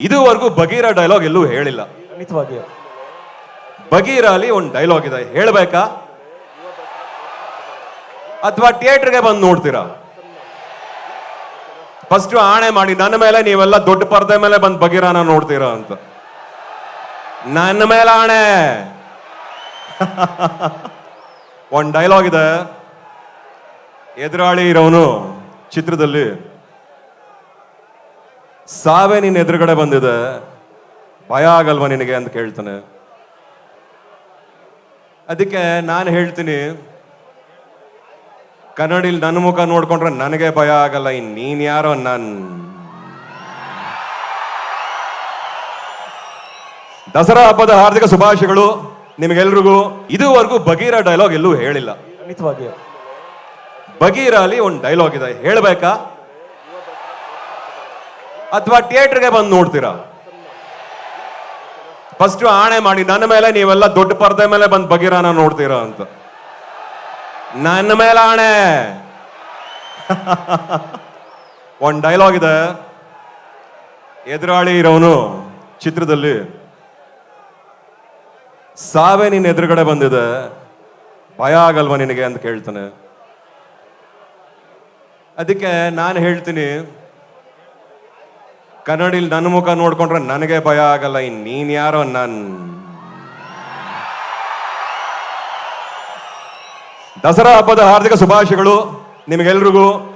ಇದುವರೆಗೂ ಬಗೀರ ಡೈಲಾಗ್ ಎಲ್ಲೂ ಹೇಳಿಲ್ಲ. ಖಂಡಿತವಾಗಿ ಬಗೀರ ಅಲ್ಲಿ ಒಂದು ಡೈಲಾಗ್ ಇದೆ. ಹೇಳ್ಬೇಕಾ? ಅಥವಾ ಥಿಯೇಟರ್ಗೆ ಬಂದು ನೋಡ್ತೀರಾ? ಫಸ್ಟ್ ಆಣೆ ಮಾಡಿ ನನ್ನ ಮೇಲೆ ನೀವೆಲ್ಲ ದೊಡ್ಡ ಪರದೆ ಮೇಲೆ ಬಂದು ಬಗೀರನ ನೋಡ್ತೀರಾ? ಅಂತ. ನನ್ನ ಮೇಲೆ ಆಣೆ. ಒಂದ್ ಡೈಲಾಗ್ ಇದೆ. ಎದುರಾಳಿ ಇರೋನು ಚಿತ್ರದಲ್ಲಿ. ಸಾವೇ ನಿನ್ನ ಎದುರುಗಡೆ ಬಂದಿದೆ. ಭಯ ಆಗಲ್ವಾ ನಿನಗೆ ಅಂತ ಕೇಳ್ತಾನೆ. ಅದಕ್ಕೆ ನಾನು ಹೇಳ್ತೀನಿ ಕನ್ನಡಿಲಿ ನನ್ನ ಮುಖ ನೋಡ್ಕೊಂಡ್ರೆ ನನಗೆ ಭಯ ಆಗಲ್ಲ ಇನ್ ನೀನ್ ಯಾರೋ ನನ್. ದಸರಾ ಹಬ್ಬದ ಹಾರ್ದಿಕ ಶುಭಾಶಯಗಳು ನಿಮಗೆಲ್ರಿಗೂ. ಇದುವರೆಗೂ ಬಗೀರ ಡೈಲಾಗ್ ಎಲ್ಲೂ ಹೇಳಿಲ್ಲ. ಖಂಡಿತವಾಗಿ ಬಗೀರ ಅಲ್ಲಿ ಒಂದು ಡೈಲಾಗ್ ಇದೆ. ಹೇಳ್ಬೇಕಾ? ಅಥವಾ ಥಿಯೇಟರ್ಗೆ ಬಂದು ನೋಡ್ತೀರಾ? ಫಸ್ಟ್ ಆಣೆ ಮಾಡಿ, ನನ್ನ ಮೇಲೆ ನೀವೆಲ್ಲ ದೊಡ್ಡ ಪರದೆ ಮೇಲೆ ಬಂದು ಬಗೀರಾನ ನೋಡ್ತೀರಾ ಅಂತ. ನನ್ನ ಮೇಲೆ ಆಣೆ. ಒಂದು ಡೈಲಾಗ್ ಇದೆ. ಎದುರಾಳಿ ಇರೋನು ಚಿತ್ರದಲ್ಲಿ. ಸಾವೇ ನಿನ್ನ ಎದುರುಗಡೆ ಬಂದಿದೆ. ಭಯ ಆಗಲ್ವಾ ನಿನಗೆ ಅಂತ ಕೇಳ್ತಾನೆ. ಅದಕ್ಕೆ ನಾನು ಹೇಳ್ತೀನಿ ಕನ್ನಡಿಲಿ ನನ್ನ ಮುಖ ನೋಡ್ಕೊಂಡ್ರೆ ನನಗೆ ಭಯ ಆಗಲ್ಲ, ಇನ್ ನೀನ್ ಯಾರೋ ನನ್. ದಸರಾ ಹಬ್ಬದ ಹಾರ್ದಿಕ ಶುಭಾಶಯಗಳು ನಿಮಗೆಲ್ರಿಗೂ.